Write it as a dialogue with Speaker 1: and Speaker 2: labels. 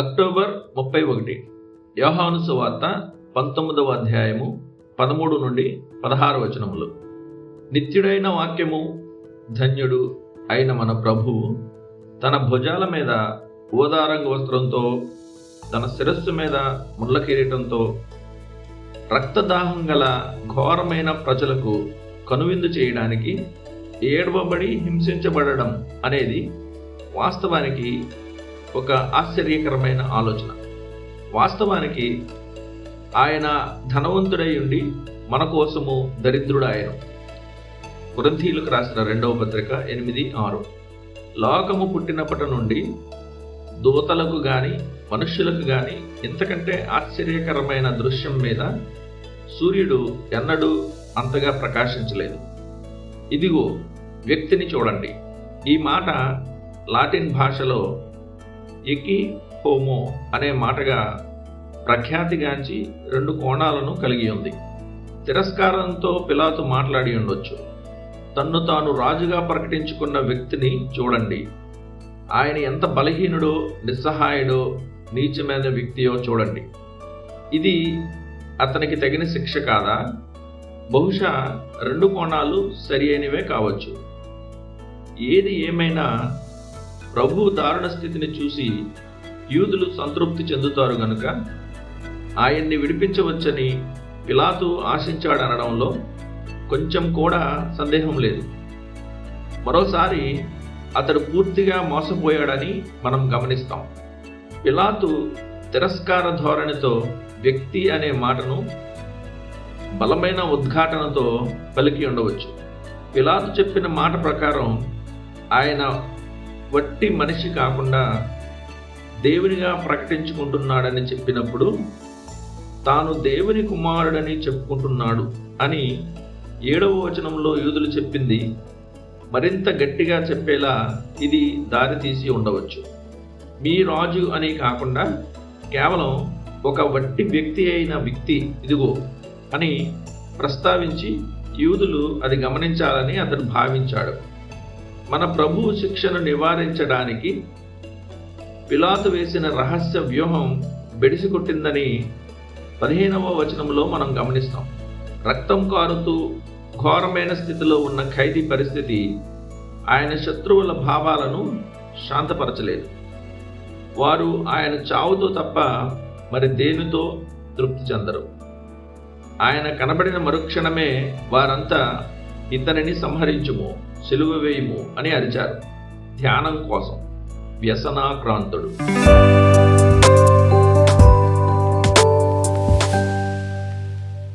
Speaker 1: October ముప్పై ఒకటి. యోహాను సువార్త పంతొమ్మిదవ అధ్యాయము పదమూడు నుండి పదహారు వచనములు. నిత్యుడైన వాక్యము ధన్యుడు అయిన మన ప్రభువు తన భుజాల మీద ఊదారంగ వస్త్రంతో తన శిరస్సు మీద ముళ్ళ కిరీటంతో రక్తదాహం గల ఘోరమైన ప్రజలకు కనువిందు చేయడానికి ఏడవబడి హింసించబడడం అనేది వాస్తవానికి ఒక ఆశ్చర్యకరమైన ఆలోచన. వాస్తవానికి ఆయన ధనవంతుడై ఉండి మన కోసము దరిద్రుడాయను. కురంథీలకు రాసిన రెండవ పత్రిక ఎనిమిది ఆరు. లోకము పుట్టినప్పటి నుండి దూతలకు గాని మనుష్యులకు గాని ఇంతకంటే ఆశ్చర్యకరమైన దృశ్యం మీద సూర్యుడు ఎన్నడూ అంతగా ప్రకాశించలేదు. ఇదిగో వ్యక్తిని చూడండి. ఈ మాట లాటిన్ భాషలో ఎకి హోమో అనే మాటగా ప్రఖ్యాతిగాంచి రెండు కోణాలను కలిగి ఉంది. తిరస్కారంతో పిలాతు మాట్లాడి ఉండొచ్చు. తన్ను తాను రాజుగా ప్రకటించుకున్న వ్యక్తిని చూడండి. ఆయన ఎంత బలహీనుడో నిస్సహాయుడో నీచమైన వ్యక్తియో చూడండి. ఇది అతనికి తగిన శిక్ష కాదా? బహుశా రెండు కోణాలు సరి అయినవే కావచ్చు. ఏది ఏమైనా ప్రభువు దారుణ స్థితిని చూసి యూదులు సంతృప్తి చెందుతారు గనుక ఆయన్ని విడిపించవచ్చని పిలాతు ఆశించాడనడంలో కొంచెం కూడా సందేహం లేదు. మరోసారి అతడు పూర్తిగా మోసపోయాడని మనం గమనిస్తాం. పిలాతు తిరస్కార ధోరణితో వ్యక్తి అనే మాటను బలమైన ఉద్ఘాటనతో పలికి ఉండవచ్చు. పిలాతు చెప్పిన మాట ప్రకారం ఆయన వట్టి మనిషి కాకుండా దేవునిగా ప్రకటించుకుంటున్నాడని చెప్పినప్పుడు తాను దేవుని కుమారుడని చెప్పుకుంటున్నాడు అని ఏడవ వచనంలో యూదులు చెప్పింది. మరింత గట్టిగా చెప్పేలా ఇది దారితీసి ఉండవచ్చు. మీ రాజు అని కాకుండా కేవలం ఒక వట్టి వ్యక్తి అయిన వ్యక్తి ఇదిగో అని ప్రస్తావించి యూదులు అది గమనించాలని అతడు భావించాడు. మన ప్రభువు శిక్షను నివారించడానికి పిలాతు వేసిన రహస్య వ్యూహం బెడిసి కొట్టిందని పదిహేనవ వచనంలో మనం గమనిస్తాం. రక్తం కారుతూ ఘోరమైన స్థితిలో ఉన్న ఖైదీ పరిస్థితి ఆయన శత్రువుల భావాలను శాంతపరచలేదు. వారు ఆయన చావుతో తప్ప మరి దేనితో తృప్తి చెందరు? ఆయన కనబడిన మరుక్షణమే వారంతా ఇతనిని సంహరించుము సిలువ వేయుము అని అరిచారు. ధ్యానం కోసం వ్యసనాక్రాంతుడు.